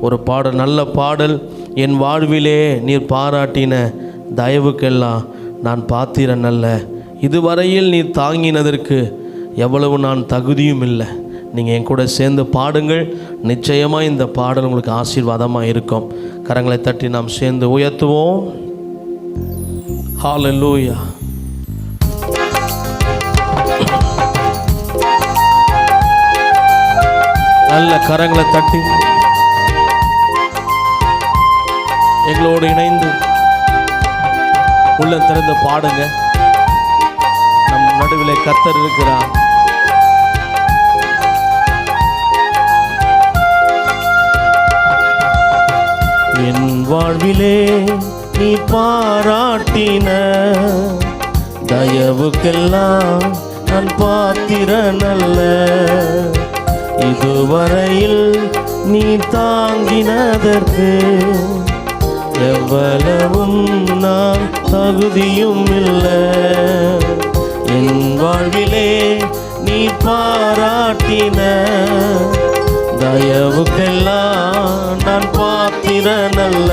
ஒரு பாடல் நல்ல பாடல். என் வாழ்விலே நீர் பாராட்டின தயவுக்கெல்லாம் நான் பாத்திரன் அல்ல. இதுவரையில் நீர் தாங்கினதற்கு எவ்வளவு நான் தகுதியும் இல்லை. நீங்கள் என் கூட சேர்ந்து பாடுங்கள். நிச்சயமாக இந்த பாடல் உங்களுக்கு ஆசீர்வாதமாக இருக்கும். கரங்களை தட்டி நாம் சேர்ந்து உயர்த்துவோம். ஹalleluya நல்ல கரங்களை தட்டி எங்களோடு இணைந்து உள்ள திறந்து பாடுங்க. நம் நடுவில் கத்தர் இருக்கிறார். என் வாழ்விலே நீ பாராட்டின தயவுக்கெல்லாம் நான் பாத்திரனல்ல. இதுவரையில் நீ தாங்கினதற்கு எவ்வளவும் நான் தகுதியும் இல்லை. என் வாழ்விலே நீ பாராட்டின தயவுக்கெல்லாம் நான் பாத்திரனல்ல.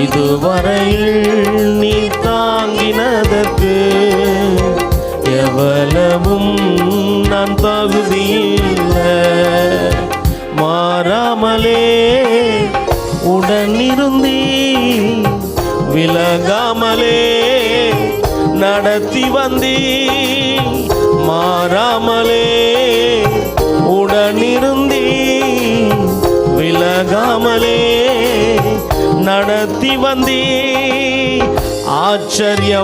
இதுவரையில் நீ தாங்கினதற்கு எவ்வளவும் நடத்தி வந்தீ மாறாமலே உடனிருந்தீ விலகாமலே நடத்தி வந்தீ ஆச்சரியமானவரே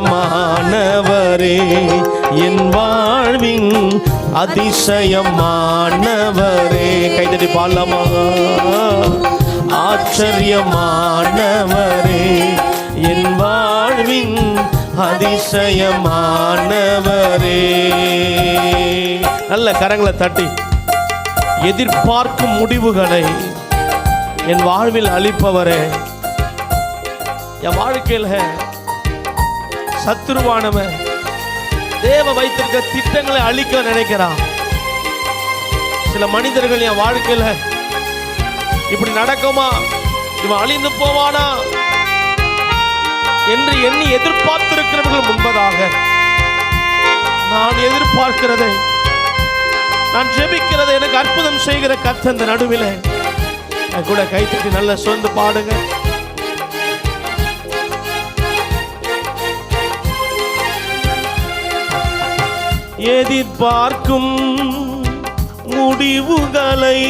என் வாழ்வின் அதிசயமானவரே. கைதடி பாடலாமா ஆச்சரியமானவரே என் வாழ்வின் அதிசயமானவரே. நல்ல கரங்களை தட்டி. எதிர்பார்க்கும் முடிவுகளை என் வாழ்வில் அளிப்பவரே. என் வாழ்க்கையில் சத்துருவானவன் தேவ வைத்திருக்க திட்டங்களை அழிக்க நினைக்கிறான். சில மனிதர்கள் என் வாழ்க்கையில் இப்படி நடக்குமா? இவன் அழிந்து போவானா? என்று எண்ணி எதிர்பார்த்திருக்கிறவர்கள் முன்பதாக. நான் எதிர்பார்க்கிறதை நான் ஜெபிக்கிறதை எனக்கு அற்புதம் செய்கிற கத்த இந்த நடுவில். கூட கைத்துக்கு நல்ல சொந்து பாடுங்க. எதிர்பார்க்கும் முடிவுகளை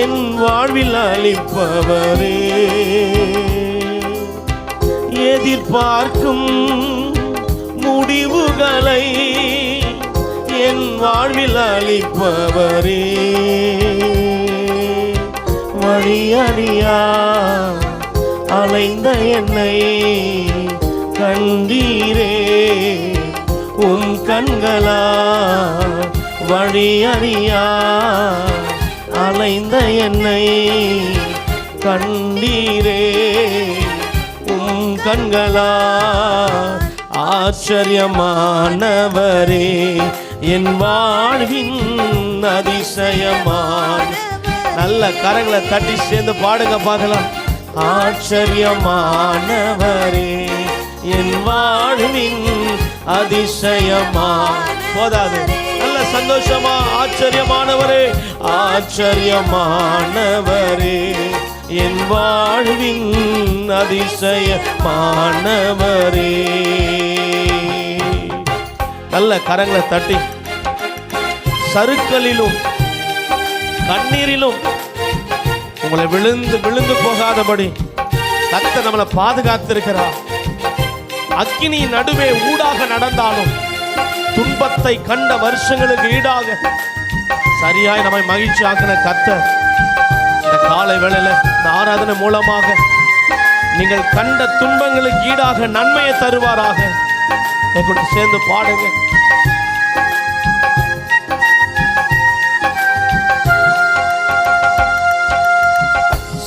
என் வாழ்வில் அளிப்பவரே. எதிர்பார்க்கும் முடிவுகளை என் வாழ்வில் அளிப்பவரே. வழியறியா அலைந்த என்னை கண்டீரே. உன் கண்களா வழியறியா அலைந்த என்னை கண்டீரே. கண்களா ஆச்சரியமானவரே என் வாழ்வின் அதிசயமான. நல்ல கரங்களை தட்டி சேர்ந்து பாடுங்க பார்க்கலாம். ஆச்சரியமானவரே என் வாழ்வின் அதிசயமா போதாது. நல்ல சந்தோஷமா ஆச்சரியமானவரே ஆச்சரியமானவரே. என் வாழ்வின் அதிசயமானவரே நல்ல கரங்களை தட்டி. சருக்களிலும் கண்ணீரிலும் உங்களை விழுந்து விழுந்து போகாதபடி கத்த நம்மளை பாதுகாத்திருக்கிறார். அக்கினி நடுவே ஊடாக நடந்தாலும் துன்பத்தை கண்ட வருஷங்களுக்கு ஈடாக சரியாய் நம்மை மகிழ்ச்சி ஆக்கின கத்த இந்த காலை வேளையில இந்த ஆராதனை மூலமாக நீங்கள் கண்ட துன்பங்களுக்கு ஈடாக நன்மையை தருவாராக. என் சேர்ந்து பாடுங்க.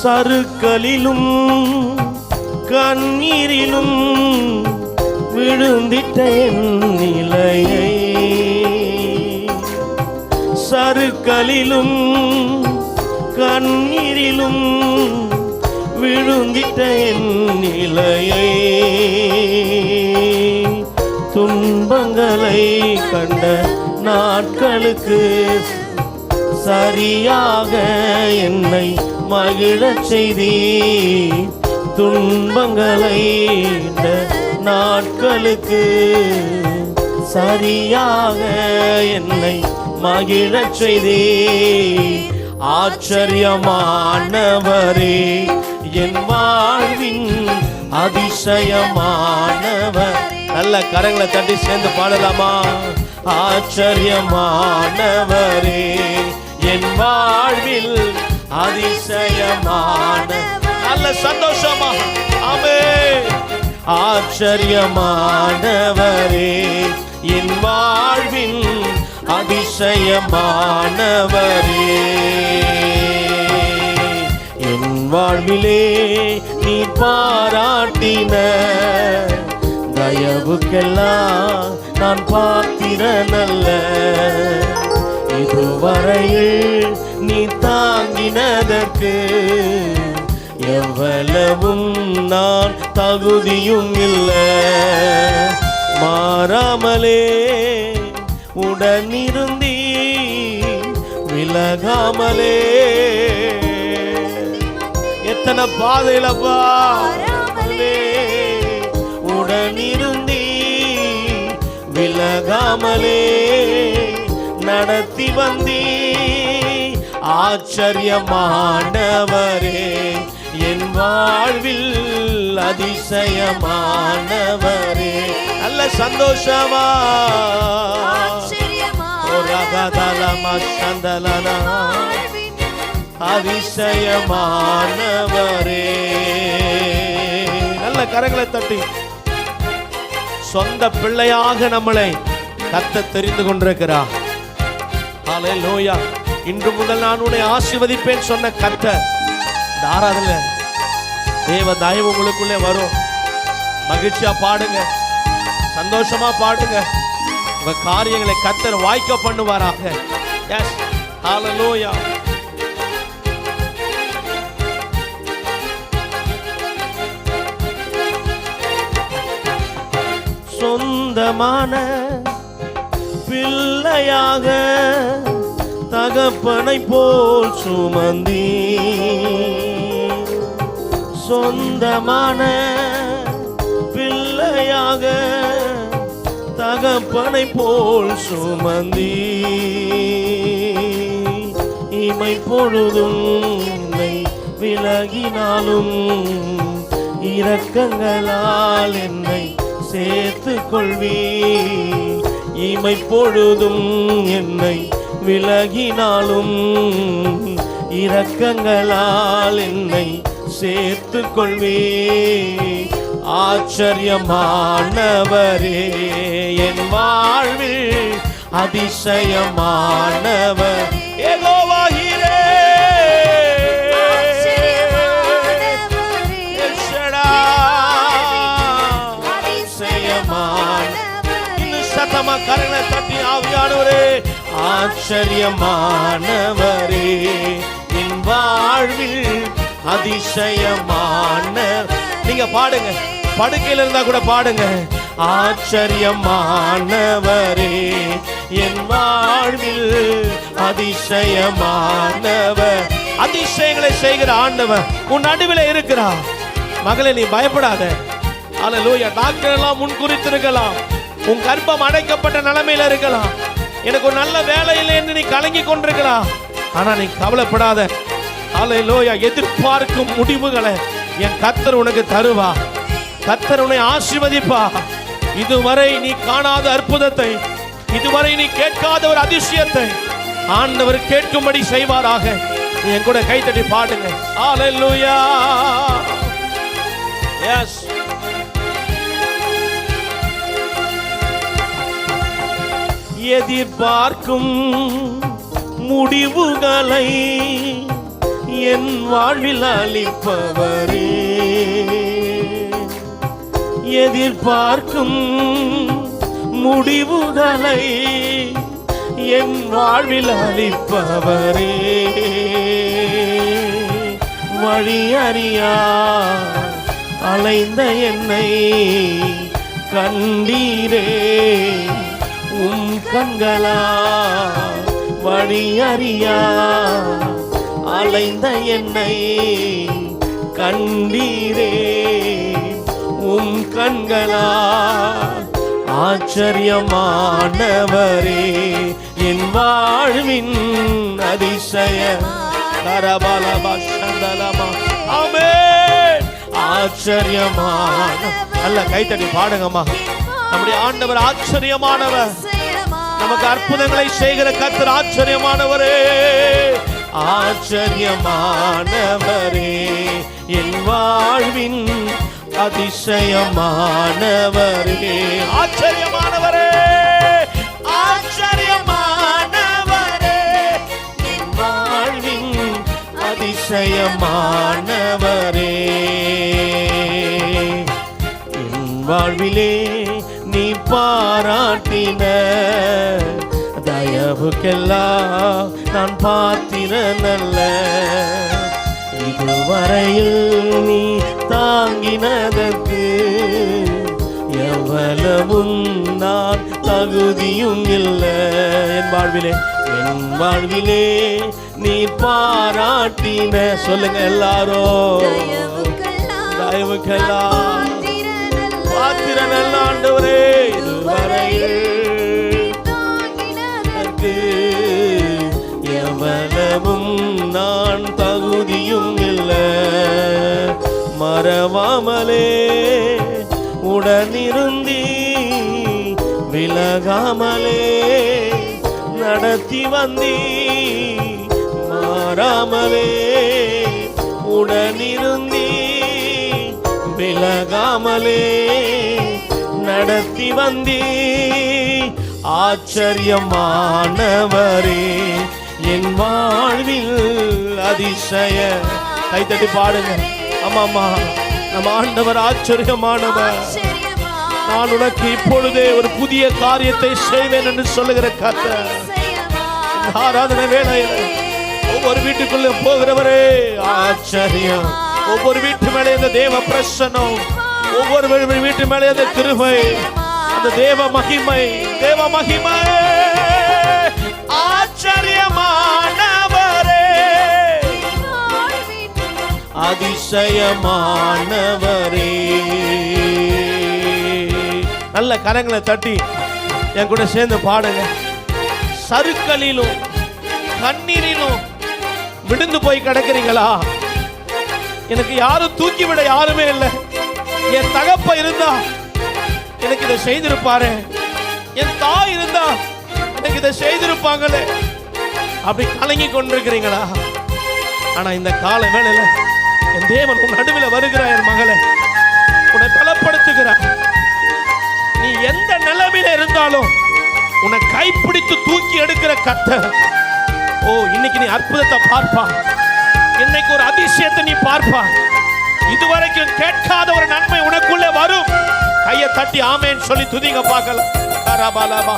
சருக்களிலும் கண்ணீரிலும் விழுந்திட்ட என் நிலையை. சருக்களிலும் கண்ணீரிலும் விழுந்திட்ட என் நிலையை. துன்பங்களை கண்ட நாட்களுக்கு சரியாக என்னை மகிழச் செய்தி துன்பங்களை கண்ட நாட்களுக்கு சரியாக என்னை மகிழச் செய்தி ஆச்சரியமானவரே என் வாழ்வின் அதிசயமானவர். நல்ல கரங்களை தட்டி சேர்ந்து பாடலாமா? ஆச்சரியமானவரே என் வாழ்வில் அதிசயமான நல்ல சந்தோஷமா? ஆமே. ஆச்சரியமானவரே என் வாழ்வின் அதிசயமானவரே. என் வாழ்விலே நீ பாராட்டின தயவுக்கெல்லாம் நான் பார்த்திரனல்ல இதுவரையில் நீ தாங்கினதற்கு எவ்வளவும் நான் தகுதியும் இல்லை. மாறாமலே உடனிருந்தீ விலகாமலே. எத்தனை பாதையிலப்பா உடனிருந்தீ விலகாமலே. நடத்தி வந்தீ ஆச்சரியமானவரே. என் வாழ்வில் அதிசயமானவரே. நல்ல சந்தோஷமா? ரகதலமா சந்தலனா அதிசயமானவரே. நல்ல கரங்களை தட்டி. சொந்த பிள்ளையாக நம்மளை கத்த தெரிந்து கொண்டிருக்கிறார். ஹalleluya. இன்று முதல் நான் உன்னை ஆசீர்வதிப்பேன் சொன்ன கத்த ஆராதனை தேவ தயவு உங்களுக்குள்ளே வரும். மகிழ்ச்சியா பாடுங்க. சந்தோஷமா பாடுங்க. உங்க காரியங்களை கத்தர் வாய்க்க பண்ணுவாராக. எஸ் ஹalleluya சொந்தமான பிள்ளையாக தகப்பனை போல் சுமந்தி சொந்தமான பிள்ளையாக தகப்பனை போல் சுமந்தி. இமை பொழுதும் விலகினாலும் இரக்கங்களால் என்னை சேர்த்து கொள்வி இமை பொழுதும் என்னை விலகினாலும் இரக்கங்களால் என்னை சேர்த்து கொள்வி ஆச்சரியமானவரே என் வாழ்வில் அதிசயமானவர். இன்னும் சத்தமா கரங்களை தட்டி ஆவியானவரே. ஆச்சரியமானவரே என் வாழ்வில் அதிசயமான நீங்க பாடுங்க. படுக்கையில இருந்தா கூட பாடுங்க. ஆச்சரியமானவரே என் வாழ்வில் அதிசயமானவர். அதிசயங்களை செய்கிற ஆண்டவர் உன் நடுவில் இருக்கிறா மகளே நீ பயப்படாத. அல்லேலூயா டாக்டர் எல்லாம் முன் குறித்திருக்கலாம். உன் கர்ப்பம் அடைக்கப்பட்ட நிலைமையில இருக்கலாம். எனக்கு ஒரு நல்ல வேலை இல்லை என்று நீ கலங்கி கொண்டிருக்கலாம். ஆனா நீ கவலைப்படாத. அல்லேலூயா எதிர்பார்க்கும் முடிவுகளை என் கத்தர் உனக்கு தருவா. கத்தர் உன்னை ஆசிர்வதிப்பா. இதுவரை நீ காணாத அற்புதத்தை இதுவரை நீ கேட்காத ஒரு அதிசயத்தை ஆண்டவர் கேட்கும்படி செய்வாராக. நீ என் கூட கைத்தட்டி பாடுங்க. அல்லேலூயா எஸ் எதிர்பார்க்கும் முடிவுகளை என் வாழ்வில் அளிப்பவரே. எதிர்பார்க்கும் முடிவுகளை என் வாழ்வில் அளிப்பவரே. வழி அறியா அலைந்த என்னை கண்டீரே. உம் கண்களா வழி அறியா அலைந்த என்னை கண்டீரே. உம் கண்களா ஆச்சரியமானவரே என் வாழ்வின் அதிசய கரபலபா சந்தலமா ஆமென். ஆச்சரியமான நல்ல கைத்தடி பாடுங்கம்மா. நம்முடைய ஆண்டவர் ஆச்சரியமானவர். நமக்கு அற்புதங்களை செய்கிற கத்தர் ஆச்சரியமானவரே. ஆச்சரியமானவரே என் வாழ்வின் அதிசயமானவரே. ஆச்சரியமானவரே! ஆச்சரியமானவரே என் வாழ்வின் அதிசயமானவரே. என் வாழ்விலே நீ பாராட்டின தயவுக்கெல்லாம் நான் பாத்திரனல்ல. இதுவரையில் நீ தாங்கினதற்கு எவ்வளவும் நான் தகுதியும் இல்லை. என் வாழ்விலே என் வாழ்விலே நீ பாராட்டின. சொல்லுங்க எல்லாரும். தயவுக்கெல்லாம் விலகாமலே நடத்தி வந்தீ மாறாமலே உடனிருந்தீ விலகாமலே நடத்தி வந்தீ ஆச்சரியமானவரே என் வாழ்வில் அதிசய கைத்தட்டி பாடுங்க ஆமா ஆமா நம்ம ஆண்டவர் ஆச்சரியமானவர் நான் உனக்கு இப்பொழுதே ஒரு புதிய காரியத்தை செய்வேன் என்று சொல்லுகிற இந்த ஆராதனை வேளையில ஒவ்வொரு வீட்டுக்குள்ள போகிறவரே ஆச்சரியம். ஒவ்வொரு வீட்டு மேலே இந்த தேவ பிரசனம் ஒவ்வொரு வீட்டு மேலே அந்த கிருபை அந்த தேவ மகிமை தேவ மகிமை. ஆச்சரியமானவரே. அதிசயமானவரே. நல்ல கரங்களை தட்டி என் கூட சேர்ந்து பாடுங்க. சருக்களிலும் கண்ணீரிலும் விழுந்து போய் கிடக்குறீங்களா? எனக்கு யாரும் தூக்கி விட யாருமே இல்லை. என் தகப்ப இருந்தா எனக்கு இதை செய்திருப்பாரு. என் தாய் இருந்தா எனக்கு இதை செய்திருப்பாங்களே. அப்படி கலங்கி கொண்டிருக்கிறீங்களா? ஆனா இந்த கால வேலையில என் தேவன் உன் நடுவில் வருகிறார் என் மகளை. உன்னை பலப்படுத்துகிறார். எந்த நிலைமையில இருந்தாலும் உன்னை கைப்பிடித்து தூக்கி எடுக்கிற கத்த ஓ இன்னைக்கு நீ அற்புதத்தை பார்ப்பா இன்னைக்கு ஒரு அதிசயத்தை நீ பார்ப்பா இதுவரைக்கும் கேட்காத ஒரு நன்மை உனக்குள்ளே வரும். கையை தட்டி ஆமேன்னு சொல்லி துதிங்க பார்க்கலாம். கரபலபா,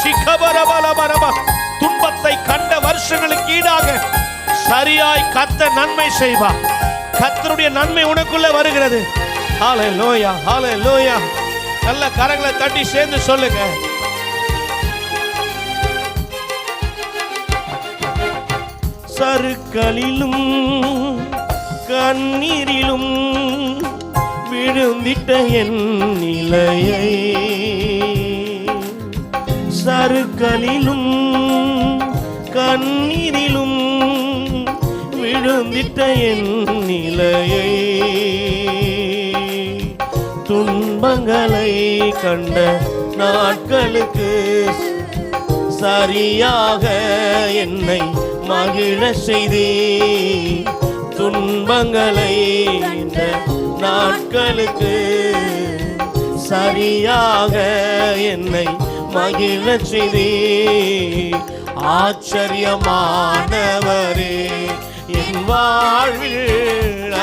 சிகபரபலபரபா. துன்பத்தை கண்ட வருஷங்களுக்கு ஈடாக சரியாய் கத்த நன்மை செய்வா கத்தருடைய நன்மை உனக்குள்ளே வருகிறது. ஹாலே லோயா ஹாலே லோயா நல்ல கரங்களை தட்டி சேர்ந்து சொல்லுங்க. சருக்களிலும் கண்ணீரிலும் விழுந்திட்ட என் நிலையை. சருக்களிலும் கண்ணீரிலும் விழுந்திட்ட என் நிலையை. துன்பங்களை கண்ட நாட்களுக்கு சரியாக என்னை மகிழ செய்தே. துன்பங்களை இந்த நாட்களுக்கு சரியாக என்னை மகிழ செய்தே. ஆச்சரியமானவரே என் வாழ்வில்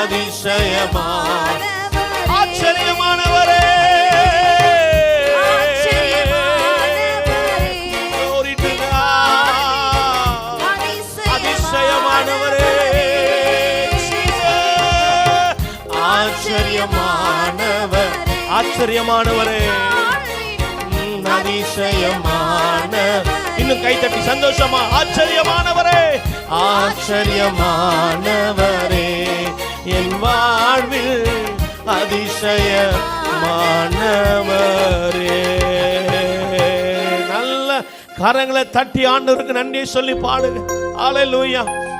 அதிசயமான ஆச்சரியமானவரே. அதிசயமான இன்னும் கைத்தட்டி சந்தோஷமா ஆச்சரியமானவரே. ஆச்சரியமானவரே. என் வாழ்வில் அதிசயமானவரே. நல்ல கரங்களை தட்டி ஆண்டவருக்கு நன்றி சொல்லி பாடுங்க. ஹalleluya.